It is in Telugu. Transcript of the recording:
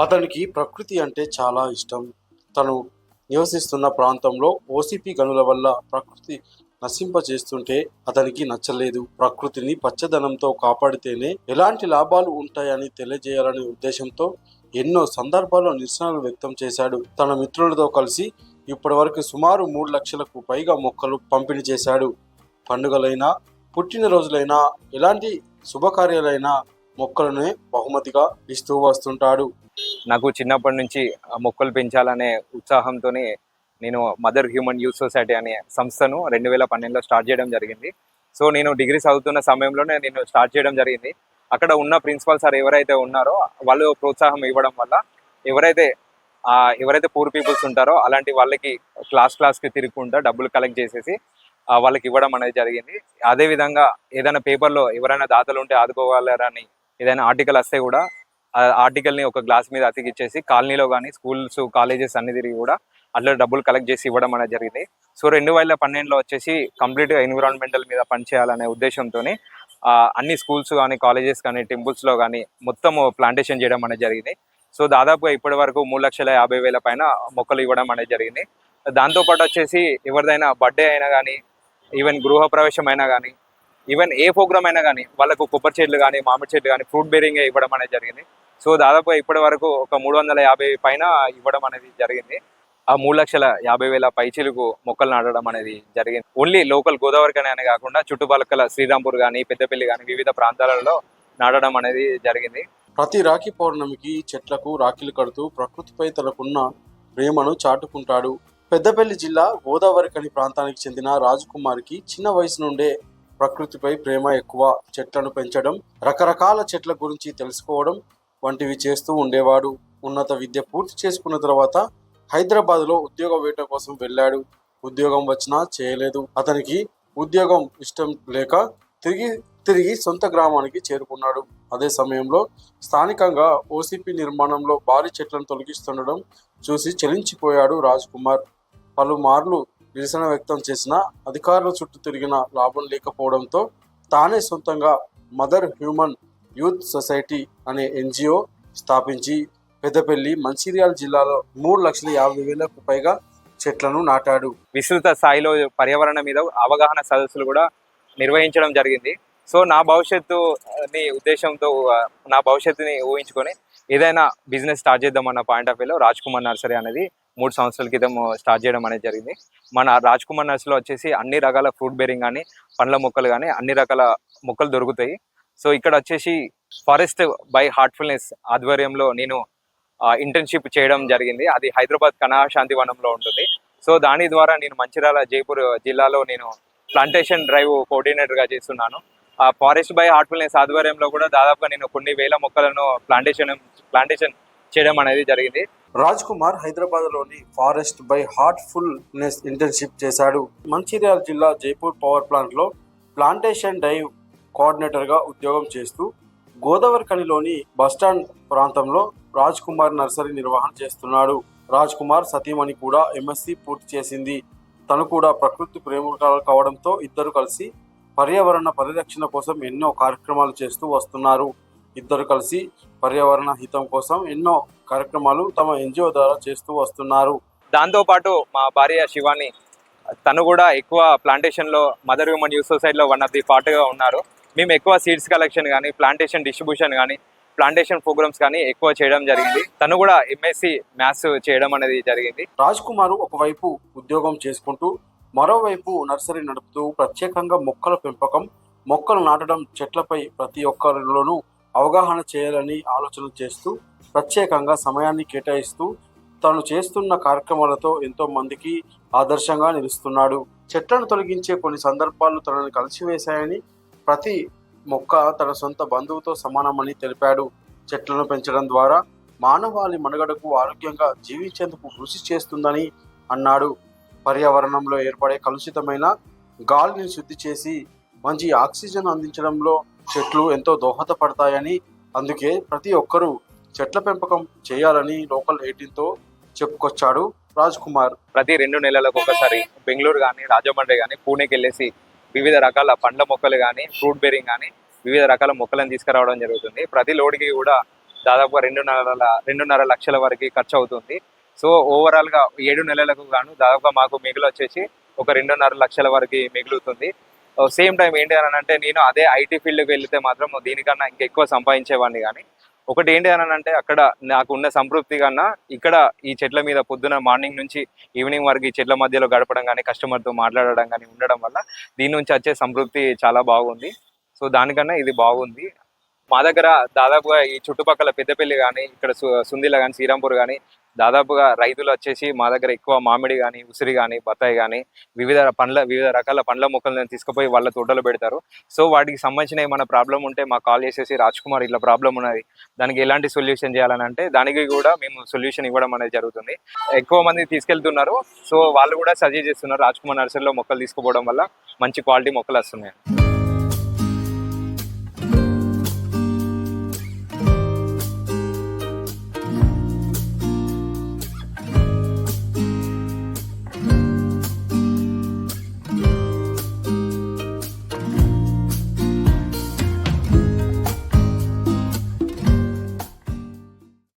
అతనికి ప్రకృతి అంటే చాలా ఇష్టం. తను నివసిస్తున్న ప్రాంతంలో ఓసిపి గనుల వల్ల ప్రకృతి నశింప చేస్తుంటే అతనికి నచ్చలేదు. ప్రకృతిని పచ్చదనంతో కాపాడితేనే ఎలాంటి లాభాలు ఉంటాయని తెలియజేయాలనే ఉద్దేశంతో ఎన్నో సందర్భాల్లో నిరసనలు వ్యక్తం చేశాడు. తన మిత్రులతో కలిసి ఇప్పటివరకు సుమారు మూడు లక్షలకు పైగా మొక్కలు పంపిణీ చేశాడు. పండుగలైనా పుట్టినరోజులైనా ఎలాంటి శుభకార్యాలైనా మొక్కలను బహుమతిగా ఇస్తూ వస్తుంటాడు. నాకు చిన్నప్పటి నుంచి మొక్కలు పెంచాలనే ఉత్సాహంతోనే నేను మదర్ హ్యూమన్ యూత్ సొసైటీ అనే సంస్థను రెండు వేల పన్నెండులో స్టార్ట్ చేయడం జరిగింది. సో నేను డిగ్రీ చదువుతున్న సమయంలోనే నేను స్టార్ట్ చేయడం జరిగింది. అక్కడ ఉన్న ప్రిన్సిపల్ సార్ ఎవరైతే ఉన్నారో వాళ్ళు ప్రోత్సాహం ఇవ్వడం వల్ల ఎవరైతే ఎవరైతే పూర్ పీపుల్స్ ఉంటారో అలాంటి వాళ్ళకి క్లాస్ క్లాస్కి తిరుగుకుంటా డబ్బులు కలెక్ట్ చేసేసి వాళ్ళకి ఇవ్వడం అనేది జరిగింది. అదే విధంగా ఏదైనా పేపర్లో ఎవరైనా దాతలు ఉంటే ఆదుకోగలరని ఏదైనా ఆర్టికల్ వస్తే కూడా ఆర్టికల్ని ఒక గ్లాస్ మీద అతికిచ్చేసి కాలనీలో కానీ స్కూల్స్ కాలేజెస్ అన్ని తిరిగి కూడా అట్లా డబ్బులు కలెక్ట్ చేసి ఇవ్వడం అనేది జరిగింది. సో రెండు వేల పన్నెండులో వచ్చేసి కంప్లీట్గా ఎన్విరాన్మెంటల్ మీద పనిచేయాలనే ఉద్దేశంతో అన్ని స్కూల్స్ కానీ కాలేజెస్ కానీ టెంపుల్స్లో కానీ మొత్తం ప్లాంటేషన్ చేయడం అనేది జరిగింది. సో దాదాపుగా ఇప్పటి వరకు మూడు లక్షల యాభై వేల పైన మొక్కలు ఇవ్వడం అనేది జరిగింది. దాంతోపాటు వచ్చేసి ఎవరిదైనా బర్త్డే అయినా కానీ ఈవెన్ గృహ ప్రవేశం అయినా కానీ ఈవెన్ ఏ ప్రోగ్రామ్ అయినా కానీ వాళ్ళకు కొబ్బరి చెట్లు కానీ మామిడి చెట్లు కానీ ఫ్రూట్ బేరింగ్ ఇవ్వడం అనేది జరిగింది. సో దాదాపు ఇప్పటి వరకు ఒక మూడు వందల యాభై పైన ఇవ్వడం అనేది జరిగింది. ఆ మూడు లక్షల యాభై వేల పైచీలకు మొక్కలు నాటడం అనేది జరిగింది. ఓన్లీ లోకల్ గోదావరి కానీ అనే కాకుండా చుట్టుపక్కల శ్రీరాంపూర్ కానీ పెద్దపల్లి కానీ వివిధ ప్రాంతాలలో నాటడం అనేది జరిగింది. ప్రతి రాఖీ పౌర్ణమికి చెట్లకు రాఖీలు కడుతూ ప్రకృతిపై తనకున్న ప్రేమను చాటుకుంటాడు. పెద్దపల్లి జిల్లా గోదావరికని ప్రాంతానికి చెందిన రాజకుమారికి చిన్న వయసు నుండే ప్రకృతిపై ప్రేమ ఎక్కువ చెట్లను పెంచడం రకరకాల చెట్ల గురించి తెలుసుకోవడం వంటివి చేస్తూ ఉండేవాడు. ఉన్నత విద్య పూర్తి చేసుకున్న తర్వాత హైదరాబాద్లో ఉద్యోగ వేట కోసం వెళ్ళాడు. ఉద్యోగం వచ్చినా చేయలేదు. అతనికి ఉద్యోగం ఇష్టం లేక తిరిగి తిరిగి సొంత గ్రామానికి చేరుకున్నాడు. అదే సమయంలో స్థానికంగా ఓసిపి నిర్మాణంలో భారీ చెట్లను తొలగిస్తుండడం చూసి చలించిపోయాడు రాజ్ కుమార్. పలుమార్లు నిరసన వ్యక్తం చేసిన అధికారుల చుట్టూ తిరిగిన లాభం లేకపోవడంతో తానే సొంతంగా మదర్ హ్యూమన్ యూత్ సొసైటీ అనే ఎన్జిఓ స్థాపించి పెద్దపల్లి మంచిర్యాల జిల్లాలో మూడు లక్షల యాభై వేలకు పైగా చెట్లను నాటాడు. విస్తృత స్థాయిలో పర్యావరణ మీద అవగాహన సదస్సులు కూడా నిర్వహించడం జరిగింది. సో నా భవిష్యత్తుని ఉద్దేశంతో నా భవిష్యత్తుని ఊహించుకొని ఏదైనా బిజినెస్ స్టార్ట్ చేద్దామన్న పాయింట్ ఆఫ్ వ్యూలో రాజ్ కుమార్ నర్సరీ అనేది మూడు సంవత్సరాల క్రితం స్టార్ట్ చేయడం అనేది జరిగింది. మన రాజ్ కుమార్ నర్సరీలో వచ్చేసి అన్ని రకాల ఫ్రూట్ బేరింగ్ కానీ పండ్ల మొక్కలు కానీ అన్ని రకాల మొక్కలు దొరుకుతాయి. సో ఇక్కడ వచ్చేసి ఫారెస్ట్ బై హార్ట్ఫుల్నెస్ ఆధ్వర్యంలో నేను ఇంటర్న్షిప్ చేయడం జరిగింది. అది హైదరాబాద్ కనా శాంతివనంలో ఉంటుంది. సో దాని ద్వారా నేను మంచిర్యాల జైపూర్ జిల్లాలో నేను ప్లాంటేషన్ డ్రైవ్ కోఆర్డినేటర్గా చేస్తున్నాను. ఆ ఫారెస్ట్ బై హార్ట్ఫుల్నెస్ ఆధ్వర్యంలో కూడా దాదాపుగా నేను కొన్ని వేల మొక్కలను ప్లాంటేషన్ ప్లాంటేషన్ చేయడం అనేది జరిగింది. రాజ్ కుమార్ హైదరాబాద్లోని ఫారెస్ట్ బై హార్ట్ఫుల్నెస్ ఇంటర్న్షిప్ చేశాడు. మంచిర్యాల జిల్లా జైపూర్ పవర్ ప్లాంట్లో ప్లాంటేషన్ డైవ్ కోఆర్డినేటర్గా ఉద్యోగం చేస్తూ గోదావరి కనిలోని బస్టాండ్ ప్రాంతంలో రాజ్ కుమార్ నర్సరీ నిర్వహణ చేస్తున్నాడు. రాజ్ కుమార్ సతీమణి కూడా ఎంఎస్సి పూర్తి చేసింది. తను కూడా ప్రకృతి ప్రేమికురాలు కావడంతో ఇద్దరు కలిసి పర్యావరణ పరిరక్షణ కోసం ఎన్నో కార్యక్రమాలు చేస్తూ వస్తున్నారు. ఇద్దరు కలిసి పర్యావరణ హితం కోసం ఎన్నో కార్యక్రమాలు తమ ఎన్జిఓ ద్వారా చేస్తూ వస్తున్నారు. దాంతోపాటు మా భార్య శివాని తను కూడా ఎక్కువ ప్లాంటేషన్లో మదర్ హ్యూమన్ యూత్ సొసైటీలో వన్ ఆఫ్ ది పార్ట్గా ఉన్నారు. మేము ఎక్కువ సీడ్స్ కలెక్షన్ కానీ ప్లాంటేషన్ డిస్ట్రిబ్యూషన్ కానీ ప్లాంటేషన్ ప్రోగ్రామ్స్ కానీ ఎక్కువ చేయడం జరిగింది. తను కూడా ఎంఎస్సి మ్యాథ్స్ చేయడం అనేది జరిగింది. రాజ్ కుమార్ ఒకవైపు ఉద్యోగం చేసుకుంటూ మరోవైపు నర్సరీ నడుపుతూ ప్రత్యేకంగా మొక్కల పెంపకం మొక్కలు నాటడం చెట్లపై ప్రతి ఒక్కరిలోనూ అవగాహన చేయాలని ఆలోచన చేస్తూ ప్రత్యేకంగా సమయాన్ని కేటాయిస్తూ తాను చేస్తున్న కార్యక్రమాలతో ఎంతో మందికి ఆదర్శంగా నిలుస్తున్నాడు. చెట్లను తొలగించే కొన్ని సందర్భాలు తనని కలిసివేశాయని ప్రతి మొక్క తన సొంత బంధువుతో సమానమని తెలిపాడు. చెట్లను పెంచడం ద్వారా మానవాళి మనుగడకు ఆరోగ్యంగా జీవించేందుకు కృషి చేస్తుందని అన్నాడు. పర్యావరణంలో ఏర్పడే కలుషితమైన గాలిని శుద్ధి చేసి మంచి ఆక్సిజన్ అందించడంలో చెట్లు ఎంతో దోహదపడతాయని అందుకే ప్రతి ఒక్కరూ చెట్ల పెంపకం చేయాలని లోకల్ ఎయిటీన్తో చెప్పుకొచ్చాడు రాజ్ కుమార్. ప్రతి రెండు నెలలకు ఒకసారి బెంగళూరు కానీ రాజమండ్రి కానీ పూణేకి వెళ్ళేసి వివిధ రకాల పండ్ల మొక్కలు కానీ ఫ్రూట్ బేరింగ్ కానీ వివిధ రకాల మొక్కలను తీసుకురావడం జరుగుతుంది. ప్రతి లోడ్కి కూడా దాదాపు రెండున్నర రెండున్నర లక్షల వరకు ఖర్చు అవుతుంది. సో ఓవరాల్గా ఏడు నెలలకు గాను దాదాపుగా మాకు మిగులు వచ్చేసి ఒక రెండున్నర లక్షల వరకు మిగులుతుంది. Oh, సేమ్ టైం ఏంటి అని అంటే నేను అదే ఐటీ ఫీల్డ్కి వెళ్తే మాత్రం దీనికన్నా ఇంకా ఎక్కువ సంపాదించేవాడిని కానీ ఒకటి ఏంటి అని అంటే అక్కడ నాకు ఉన్న సంతృప్తి కన్నా ఇక్కడ ఈ చెట్ల మీద పొద్దున మార్నింగ్ నుంచి ఈవినింగ్ వరకు ఈ చెట్ల మధ్యలో గడపడం కానీ కస్టమర్తో మాట్లాడడం కానీ ఉండడం వల్ల దీని నుంచి వచ్చే సంతృప్తి చాలా బాగుంది. సో దానికన్నా ఇది బాగుంది. మా దగ్గర దాదాపుగా ఈ చుట్టుపక్కల పెద్దపల్లి కానీ ఇక్కడ సు- సుందిల కానీ శ్రీరాంపూర్ కానీ దాదాపుగా రైతులు వచ్చేసి మా దగ్గర ఎక్కువ మామిడి కానీ ఉసిరి కానీ బత్తాయి కానీ వివిధ పండ్ల వివిధ రకాల పండ్ల మొక్కలను తీసుకుపోయి వాళ్ళ తోటలో పెడతారు. సో వాటికి సంబంధించిన ఏమైనా ప్రాబ్లం ఉంటే మాకు కాల్ చేసేసి రాజ్ కుమార్ ఇట్లా ప్రాబ్లం ఉన్నది. దానికి ఎలాంటి సొల్యూషన్ చేయాలని అంటే దానికి కూడా మేము సొల్యూషన్ ఇవ్వడం అనేది జరుగుతుంది. ఎక్కువ మంది తీసుకెళ్తున్నారు. సో వాళ్ళు కూడా సజెస్ట్ చేస్తున్నారు రాజ్ కుమార్ నర్సరీలో మొక్కలు తీసుకుపోవడం వల్ల మంచి క్వాలిటీ మొక్కలు వస్తున్నాయి.